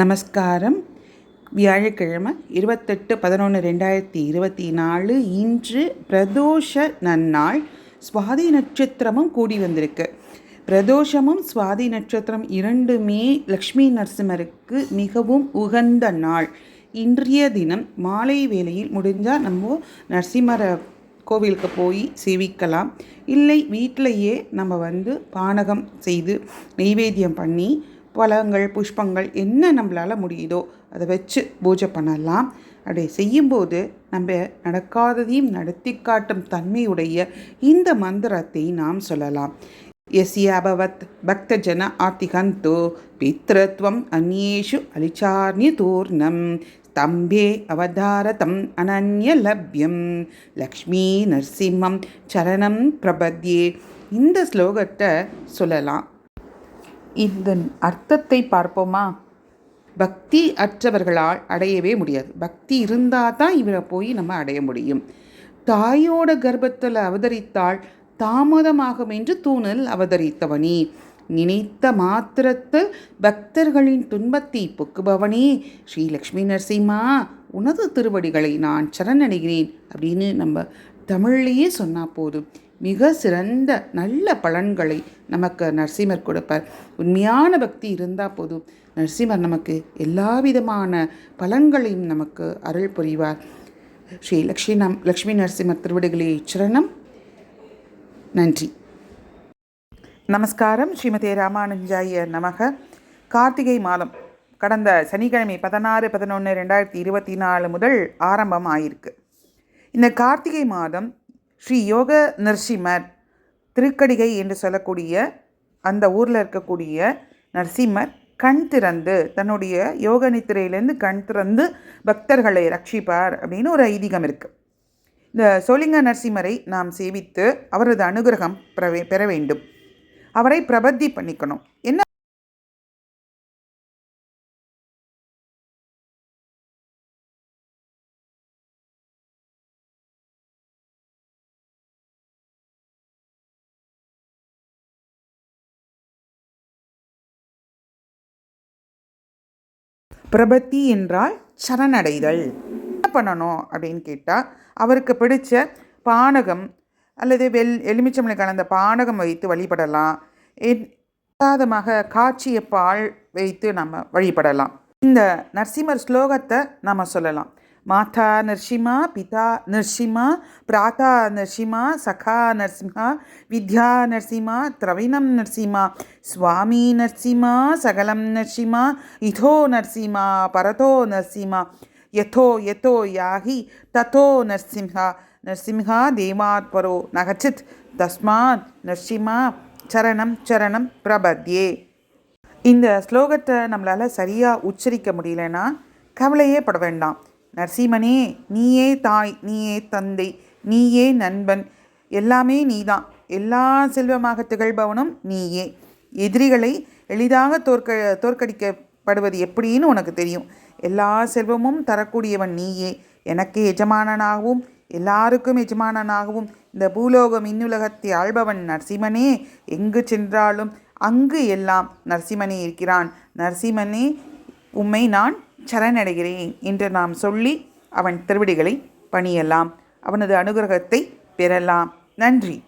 நமஸ்காரம். வியாழக்கிழமை இருபத்தெட்டு பதினொன்று ரெண்டாயிரத்தி இருபத்தி நாலு. இன்று பிரதோஷ நன்னாள். சுவாதி நட்சத்திரமும் கூடி வந்திருக்கு. பிரதோஷமும் சுவாதி நட்சத்திரம் இரண்டுமே லக்ஷ்மி நரசிம்மருக்கு மிகவும் உகந்த நாள். இன்றைய தினம் மாலை வேளையில் முடிஞ்சால் நம்ம நரசிம்மரை கோவிலுக்கு போய் சேவிக்கலாம். இல்லை வீட்டிலையே நம்ம வந்து பானகம் செய்து நெய்வேத்தியம் பண்ணி பழங்கள் புஷ்பங்கள் என்ன நம்மளால் முடியுதோ அதை வச்சு பூஜை பண்ணலாம் அப்படி செய்யும்போது நம்ம நடக்காததையும் நடத்தி காட்டும் தன்மையுடைய இந்த மந்திரத்தை நாம் சொல்லலாம் यस्याभवत् भक्तजन आतिहन्तो पितृत्वम् अन्येषु अलिचार्ण्यतूर्णं स्तम्भे अवधारतम् अनन्यलभ्यं லக்ஷ்மி நரசிம்மம் சரணம் பிரபத்யே இந்த ஸ்லோகத்தை சொல்லலாம் இதன் அர்த்தத்தை பார்ப்போமா? பக்தி அற்றவர்களால் அடையவே முடியாது. பக்தி இருந்தால் தான் இவரை போய் நம்ம அடைய முடியும். தாயோட கர்ப்பத்தில் அவதரித்தால் தாமதமாகும் என்று தூணில் அவதரித்தவனே. நினைத்த மாத்திரத்து பக்தர்களின் துன்பத்தை பொக்குபவனே. ஸ்ரீலக்ஷ்மி நரசிம்மா உனது திருவடிகளை நான் சரணடைகிறேன் அப்படின்னு நம்ம தமிழ்லேயே சொன்னால் போதும். மிக சிறந்த நல்ல பலன்களை நமக்கு நரசிம்மர் கொடுப்பார். உண்மையான பக்தி இருந்தால் போதும். நரசிம்மர் நமக்கு எல்லா விதமான பலன்களையும் நமக்கு அருள் புரிவார். ஸ்ரீ லக்ஷ்மி நம் லக்ஷ்மி நரசிம்மர் திருவிடுகளே சரணம். நன்றி. நமஸ்காரம். ஸ்ரீமதி ராமானுஜாய நமக. கார்த்திகை மாதம் கடந்த சனிக்கிழமை பதினாறு பதினொன்று ரெண்டாயிரத்தி இருபத்தி நாலு முதல் ஆரம்பம் ஆயிருக்கு இந்த கார்த்திகை மாதம் ஸ்ரீ யோக நரசிம்மர் திருக்கடிகை என்று சொல்லக்கூடிய அந்த ஊரில் இருக்கக்கூடிய நரசிம்மர் கண் திறந்து தன்னுடைய யோக நித்திரையிலேருந்து கண் திறந்து பக்தர்களை ரட்சிப்பார் அப்படின்னு ஒரு ஐதீகம் இருக்குது இந்த சோலிங்க நரசிம்மரை நாம் சேவித்து அவரது அனுகிரகம் பெற பெற வேண்டும். அவரை பிரபத்தி பண்ணிக்கணும். என்ன பிரபத்தி என்றால் சரணடைதல். என்ன பண்ணணும் அப்படின்னு கேட்டால் அவருக்கு பிடிச்ச பானகம் அல்லது வெல் எலுமிச்சம்பளை கலந்த பானகம் வைத்து வழிபடலாம். பிரசாதமாக காய்ச்சிய பால் வைத்து நம்ம வழிபடலாம். இந்த நரசிம்மர் ஸ்லோகத்தை நம்ம சொல்லலாம். மாதா நரசிம்மா பிதா நரசிம்மா பிராத்தா நரசிம்மா சகா நரசிம்மா வித்யா நரசிம்மா திரவிணம் நரசிம்மா சுவாமி நரசிம்மா சகலம் நரசிம்மா இதோ நரசிம்மா பரதோ நரசிம்மா யதோ யதோ யாகி ததோ நரசிம்ஹா நரசிம்ஹா தேவாத்பரோ நகச்சித் தஸ்மாத் நரசிம்மா சரணம் சரணம் பிரபத்யே இந்த ஸ்லோகத்தை நம்மளால் சரியாக உச்சரிக்க முடியலன்னா கவலையே பட வேண்டாம். நரசிம்மனே நீயே தாய் நீயே தந்தை நீயே நண்பன் எல்லாமே நீதான் எல்லா செல்வமாக திகழ்பவனும் நீயே. எதிரிகளை எளிதாக தோற்க தோற்கடிக்கப்படுவது எப்படின்னு உனக்கு தெரியும். எல்லா செல்வமும் தரக்கூடியவன் நீயே. எனக்கு எஜமானனாகவும் எல்லாருக்கும் எஜமானனாகவும் இந்த பூலோகம் இன்னுலகத்தை ஆள்பவன் நரசிம்மனே. எங்கு சென்றாலும் அங்கு எல்லாம் நரசிம்மனே இருக்கிறான். நரசிம்மனே உம்மை நான் சரணடைகிறேன் என்று நாம் சொல்லி அவன் திருவிடிகளை பணியலாம். அவனது அனுகிரகத்தை பெறலாம். நன்றி.